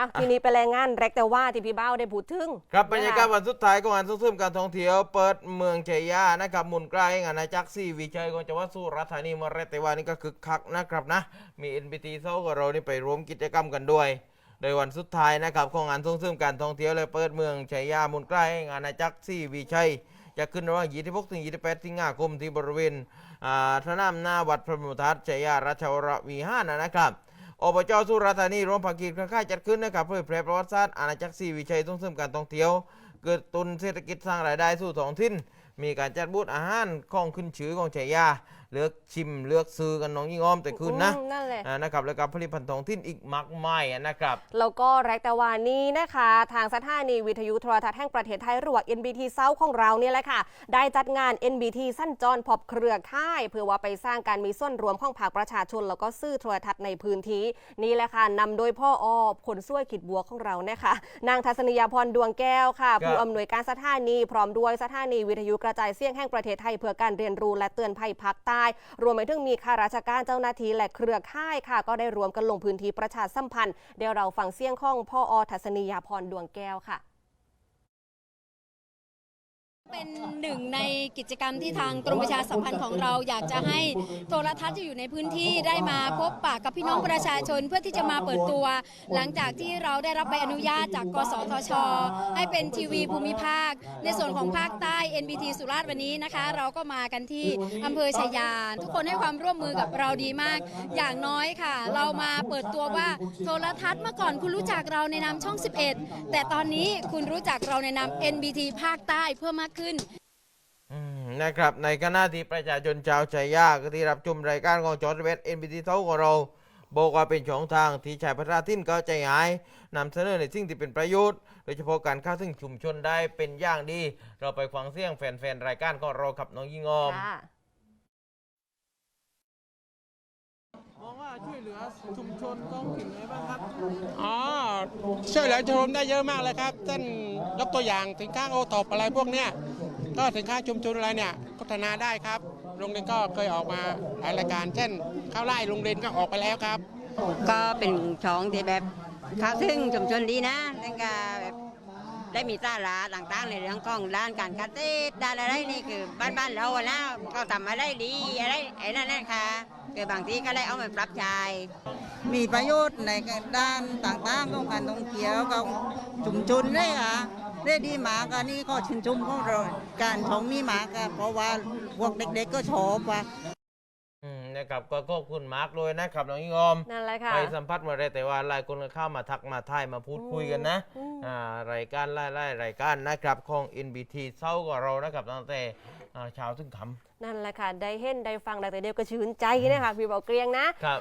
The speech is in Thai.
อะทีนี้ไปแรงงานแรกแต่ว่าที่พี่เบ้าได้พูดถึง ครับบรรยากาศนะคะวันสุดท้ายของงานส่งเสริมการท่องเที่ยวเปิดเมืองชัยยานะครับหมุนใกล้งานอาณาจักรซีวิชัยของจังหวัดสุราษฎร์ธานีเมื่อแรกแต่ว่านี่ก็คึกคักนะครับนะ มี NPT เซากับเรานี่ไปร่วมกิจกรรมกันด้วย โดยวันสุดท้ายนะครับของงานส่งเสริมการท่องเที่ยวและเปิดเมืองชัยยาหมุนใกล้งานอาณาจักรซีวิชัยจะขึ้นระหว่าง26ถึง28สิงหาคมที่บริเวณอ่าพระนามหน้าวัดพระบรมธาตุชัยยาราชวรวิหารนะครับ อบจสุราษฎร์ธานีร่วมภาคีเครือข่ายจัดขึ้นนะครับเพื่อเผยแพร่ประวัติศาสตร์อาณาจักรศรีวิชัยส่งเสริมการท่องเที่ยว เกิดตุนเศรษฐกิจสร้างรายได้สู่ท้องถิ่นมีการจัดบูธอาหารของขึ้นชื่อของชัยยา เลือกชิมเลือกซื้อกันน้องยิ่งอ้อมแต่คืนนะอืมนั่นแหละ อ่านะครับแล้วก็ผลิตภัณฑ์ท้องถิ่นอีกมากมายอะนะครับ แล้วก็แรกแต่วานี้นะคะ ทางสถานีวิทยุโทรทัศน์แห่งประเทศไทยหรือว่า NBT เซาของเราเนี่ยแหละค่ะ ได้จัดงาน NBT สั้นจรพอบเครือข่าย เพื่อว่าไปสร้างการมีส่วนรวมของภาคประชาชน แล้วก็ซื่อโทรทัศน์ในพื้นที่นี่แหละค่ะนำโดยพ่ออผลช่วยขิดบัวของเราเนี่ยค่ะนางทัศนียาพรดวงแก้วค่ะครับผู้อำนวยการสถานีพร้อมด้วยสถานีวิทยุกระจายเสียงแห่งประเทศไทยเพื่อการเรียนรู้และเตือนภัยภาคใต้รวมไปถึงมีข้าราชการเจ้าหน้าที่และเครือข่ายค่ะ ก็ได้รวมกันลงพื้นที่ประชาสัมพันธ์ เดี๋ยวเราฟังเสียงของพ่ออทัศนียาพรดวงแก้วค่ะ เป็นหนึ่งในกิจกรรมที่ทางกรมประชาสัมพันธ์ของเราอยากจะให้โทรทัศน์ที่อยู่ในพื้นที่ได้มาพบปะกับพี่น้องประชาชนเพื่อที่จะมาเปิดตัว หลังจากที่เราได้รับใบอนุญาตจาก กสทช ให้เป็นทีวีภูมิภาค ในส่วนของภาคใต้ NBT สุราษฎร์วันนี้นะคะ เราก็มากันที่อำเภอชายา ทุกคนให้ความร่วมมือกับเราดีมาก อย่างน้อยค่ะ เรามาเปิดตัวว่าโทรทัศน์เมื่อก่อนคุณรู้จักเราในนามช่อง 11 แต่ตอนนี้คุณรู้จักเราในนาม NBT ภาคใต้เพิ่มมากขึ้นอืมนะครับในขณะที่ประชาชนชาวชัยยาก็ที่รับชมรายการของจอร์ดเวสเอ็นบีทีเท่าของเราบอกว่าเป็นช่องทางที่ชายพัฒนาทิ้นก็ใจหายนำเสนอในสิ่งที่เป็นประโยชน์โดยเฉพาะการเข้าถึงชุมชนได้เป็นอย่างดี เราไปฟังเสียงแฟนๆรายการของเราครับน้องยิ่งออมค่ะมองว่าช่วยเหลือชุมชนท้องถิ่นไงบ้างครับ อ๋อ ช่วยเหลือชมรมได้เยอะมากเลยครับเช่นยกตัวอย่างสินค้าโอท็อปอะไรพวกเนี้ย ก็สินค้าชุมชนอะไรเนี่ยพัฒนาได้ครับ โรงเรียนก็เคยออกมาหลายรายการ เช่น ข้าวไร่โรงเรียนก็ออกไปแล้วครับ ก็เป็นช่องที่แบบเข้าถึงชุมชนดีนะแล้วก็แบบได้มีสาระต่างๆในเรื่องของด้านการเกษตรด้านอะไรนี่คือบ้านๆเราอะนะเขาทำอะไรดีอะไรไอ้นั่นแหละค่ะคือบางทีก็ได้เอามาปรับใช้มีประโยชน์ในด้านต่างๆของการท่องเที่ยวของชุมชนเลยค่ะ ได้ดีหมากอันนี้ก็ชื่นชมของเราการชมนี่หมากอะเพราะว่าพวกเด็กๆก็ชอบว่ะอืมนะครับก็ขอบคุณมาร์กเลยนะครับน้องยิ่งออม นั่นแหละค่ะ ไปสัมผัสมาได้แต่ว่าหลายคนก็เข้ามาทักมาทายมาพูดคุยกันนะอืม อ่ารายการไล่ไล่รายการนะครับของ NBT เศร้ากับเรานะครับตั้งแต่อ่าเช้าถึงค่นั่นแหละค่ะ ได้เห็น ได้ฟังได้แต่เดียวก็ชื่นใจนะคะพี่เบาเกรียงนะำครับ